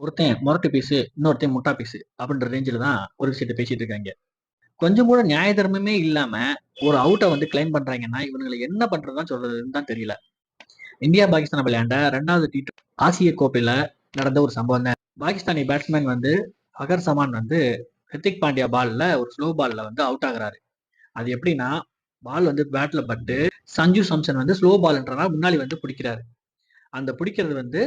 ஒருத்தன் முரட்டு பீஸு, இன்னொருத்தன் முட்டா பீஸு அப்படின்ற ரேஞ்சில் தான் ஒரு விஷயத்த பேசிட்டு இருக்காங்க கொஞ்சம் கூட நியாய தர்மமே இல்லாம ஒரு அவுட்டை வந்து கிளைம் பண்றாங்கன்னா, இவங்களை என்ன பண்றதுதான் சொல்றதுன்னு தான் தெரியல. இந்தியா, பாகிஸ்தான் விளையாண்ட ரெண்டாவது டி ஆசிய கோப்பையில நடந்த ஒரு சம்பவம் தான். பாகிஸ்தானி பேட்ஸ்மேன் வந்து அகர் சமான் வந்து ஹிர்திக் பாண்டியா பால்ல ஒரு ஸ்லோ பால்ல வந்து அவுட் ஆகுறாரு. அது எப்படின்னா, பால் வந்து பேட்ல பட்டு சஞ்சு சம்சன் வந்து ஸ்லோ பால்ன்றனால முன்னாடி வந்து பிடிக்கிறாரு அந்த பிடிக்கிறது வந்து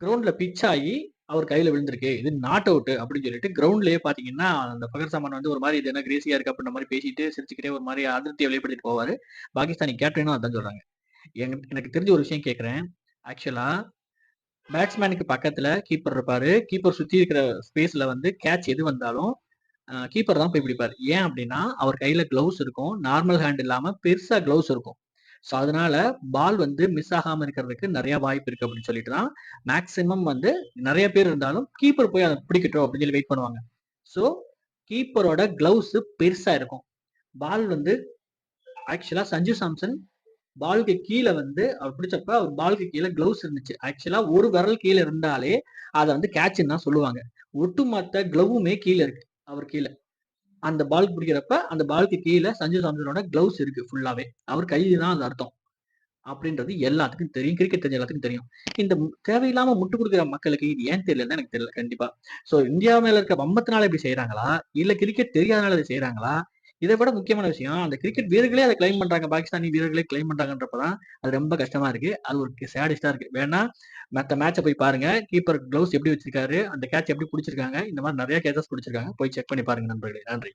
கிரவுண்ட்ல பிச் ஆகி அவர் கையில விழுந்திருக்கு. இது நாட் அவுட் அப்படின்னு சொல்லிட்டு கிரவுண்ட்லயே பாத்தீங்கன்னா, அந்த பகர் சாமான் வந்து ஒரு மாதிரி இது என்ன கிரேசியா இருக்கு அப்படின்ற மாதிரி பேசிட்டு, சிரிச்சுக்கிட்டே ஒரு மாதிரி அதிருப்தியை வெளிப்படுத்திட்டு போவாரு. பாகிஸ்தானி கேப்டனும் அதான் சொல்றாங்க. எனக்கு தெரிஞ்ச ஒரு விஷயம் கேட்கிறேன். ஆக்சுவலா பேட்ஸ்மேனுக்கு பக்கத்துல கீப்பர் இருப்பாரு. கீப்பர் சுத்தி இருக்கிற ஸ்பேஸ்ல வந்து கேட்ச் எது வந்தாலும் கீப்பர் தான் போய் பிடிப்பார் ஏன் அப்படின்னா, அவர் கையில கிளவுஸ் இருக்கும். நார்மல் ஹேண்ட் இல்லாம பெருசா கிளவுஸ் இருக்கும். ஸோ, அதனால பால் வந்து மிஸ் ஆகாம இருக்கிறதுக்கு நிறைய வாய்ப்பு இருக்கு அப்படின்னு சொல்லிட்டு தான், மேக்ஸிமம் வந்து நிறைய பேர் இருந்தாலும் கீப்பர் போய் அதை பிடிக்கட்டும் அப்படின்னு சொல்லி வெயிட் பண்ணுவாங்க. ஸோ, கீப்பரோட கிளவுஸ் பெருசா இருக்கும். பால் வந்து ஆக்சுவலா சஞ்சு சாம்சன் பாலுக்கு கீழே வந்து அவர் பிடிச்சப்ப அவர் பாலுக்கு கீழே கிளவுஸ் இருந்துச்சு. ஆக்சுவலா ஒரு விரல் கீழே இருந்தாலே அதை வந்து கேட்சுன்னு தான் சொல்லுவாங்க. ஒட்டுமொத்த கிளவுமே கீழே இருக்கு. அவர் கீழே அந்த பால் பிடிக்கிறப்ப அந்த பாலுக்கு கீழே சஞ்சு சாம்சனோட கிளவுஸ் இருக்கு ஃபுல்லாவே. அவர் கை தான் அது அர்த்தம். அப்படின்றது எல்லாத்துக்கும் தெரியும். கிரிக்கெட் தெரிஞ்ச எல்லாத்துக்கும் தெரியும். இந்த தேவையில்லாம முட்டு கொடுக்குற மக்களுக்கு இது ஏன் தெரியலன்னு எனக்கு தெரியல கண்டிப்பா. ஸோ, இந்தியா மேல இருக்க பம்பத்தினால இப்படி செய்யறாங்களா இல்ல கிரிக்கெட் தெரியாதனால இதை செய்யறாங்களா இதை விட முக்கியமான விஷயம், அந்த கிரிக்கெட் வீரர்களே அத கிளைம் பண்றாங்க. பாகிஸ்தானி வீரர்களே கிளைம் பண்றாங்கன்றப்பதான் அது ரொம்ப கஷ்டமா இருக்கு. அது ஒரு சேடிஸ்டா இருக்கு. வேணா மத்த மேட்சை போய் பாருங்க. கீப்பர் கிளவுஸ் எப்படி வச்சிருக்காரு, அந்த கேட்ச் எப்படி பிடிச்சிருக்காங்க இந்த மாதிரி நிறைய கேச்சஸ் பிடிச்சிருக்காங்க போய் செக் பண்ணி பாருங்க நண்பர்களே. நன்றி.